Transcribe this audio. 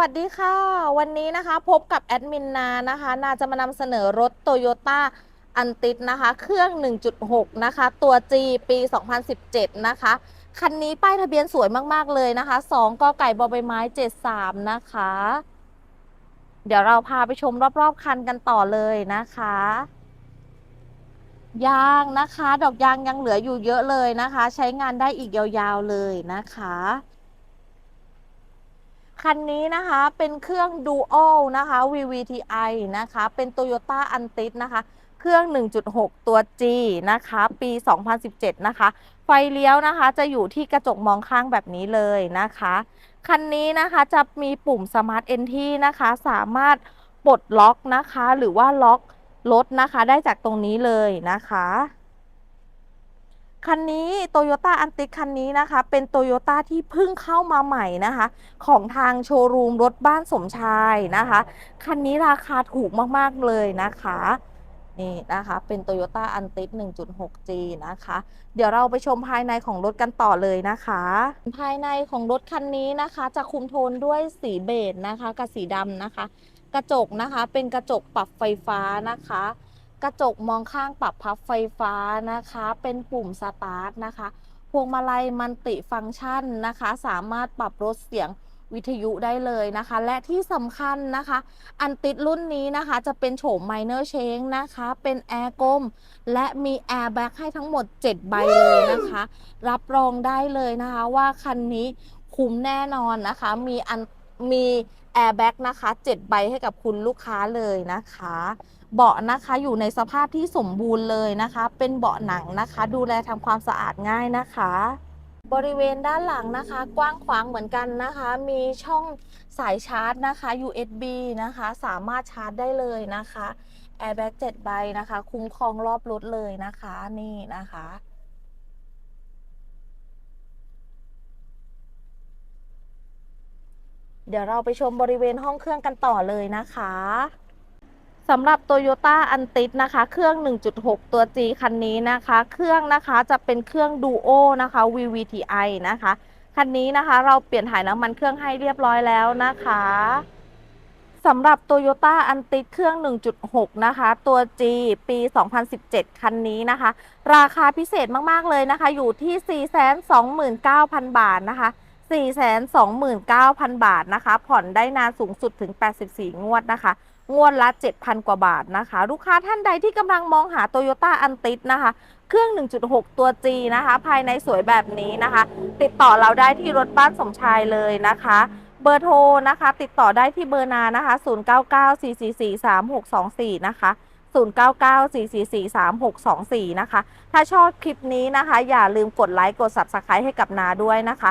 วัสดีค่ะ วันนี้นะคะพบกับแอดมินนานะคะนาจะมานำเสนอรถโตโยต้าอันติดนะคะ เครื่อง 1.6 นะคะ ตัว G ปี 2017 นะคะ คันนี้ป้ายทะเบียนสวยมาก ๆ เลยนะคะ 2กไก่บอใบไม้ 73 นะคะ เดี๋ยวเราพาไปชมรอบ ๆ คันกันต่อเลยนะคะ ยางนะคะ ดอกยางยังเหลืออยู่เยอะเลยนะคะ ใช้งานได้อีกยาวๆเลยนะคะ คันนี้นะคะเป็นเครื่อง Dual นะคะ VVTi นะคะ เป็น Toyota a n t i s นะคะ เครื่อง 1.6 ตัว G นะคะ ปี 2017 นะคะ ไฟเลี้ยวนะคะจะอยู่ที่กระจกมองข้างแบบนี้เลยนะคะ คันนี้นะคะจะมีปุ่ม Smart Entry นะคะ สามารถปลดล็อกนะคะ หรือว่าล็อก รถนะคะได้จากตรงนี้เลยนะคะคันนี้ Toyota a n t i คันนี้นะคะ เป็น Toyota ที่เพิ่งเข้ามาใหม่นะคะ ของทางโชว์รูมรถบ้านสมชายนะคะ คันนี้ราคาถูกมากๆเลยนะคะ นี่นะคะ เป็น Toyota a n t i 1.6G นะคะ เดี๋ยวเราไปชมภายในของรถกันต่อเลยนะคะ ภายในของรถคันนี้นะคะ จะคุมโทนด้วยสีเบจนะคะ กับสีดำนะคะ กระจกนะคะ เป็นกระจกปรับไฟฟ้านะคะ กระจกมองข้างปรับพับไฟฟ้านะคะ เป็นปุ่มสตาร์ทนะคะ พวงมาลัยมันติฟังก์ชันนะคะ สามารถปรับลดเสียงวิทยุได้เลยนะคะ และที่สำคัญนะคะ อันติดรุ่นนี้นะคะ จะเป็นโฉม minor change นะคะ เป็นแอร์กลม และมีแอร์แบ็กให้ทั้งหมด 7 ใบเลยนะคะ รับรองได้เลยนะคะว่าคันนี้คุ้มแน่นอนนะคะ มีอัน มีแอร์แบ็กนะคะ7ใบให้กับคุณลูกค้าเลยนะคะ เบาะนะคะอยู่ในสภาพที่สมบูรณ์เลยนะคะ เป็นเบาะหนังนะคะ ดูแลทำความสะอาดง่ายนะคะ บริเวณด้านหลังนะคะ กว้างขวางเหมือนกันนะคะ มีช่องสายชาร์จนะคะ USB นะคะ สามารถชาร์จได้เลยนะคะ Airbag 7ใบนะคะ คุ้มครองรอบรถเลยนะคะ นี่นะคะ เดี๋ยวเราไปชมบริเวณห้องเครื่องกันต่อเลยนะคะสำหรับ Toyota a n t i นะคะ เครื่อง 1.6 ตัว G คันนี้นะคะ เครื่องนะคะจะเป็นเครื่อง Duo นะคะ VVTi นะคะ คันนี้นะคะเราเปลี่ยนถ่ายน้ำมันเครื่องให้เรียบร้อยแล้วนะคะสำหรับ Toyota a n t i เครื่อง 1.6 นะคะ ตัว G ปี 2017 คันนี้นะคะ ราคาพิเศษมาก ๆ เลยนะคะ อยู่ที่ 429,000 บาทนะคะ 429,000 บาทนะคะ ผ่อนได้นานสูงสุดถึง 84 งวดนะคะ งวดละ 7,000 กว่าบาทนะคะ ลูกค้าท่านใดที่กำลังมองหา Toyota a n t i นะคะ เครื่อง 1.6 ตัว G นะคะ ภายในสวยแบบนี้นะคะ ติดต่อเราได้ที่รถบ้านสมชายเลยนะคะเบอร์โทรนะคะ ติดต่อได้ที่เบอร์นานะคะ 0994443624 นะคะ 0994443624 นะคะ ถ้าชอบคลิปนี้นะคะ อย่าลืมกดไลค์กด Subscribe ให้กับนาด้วยนะคะ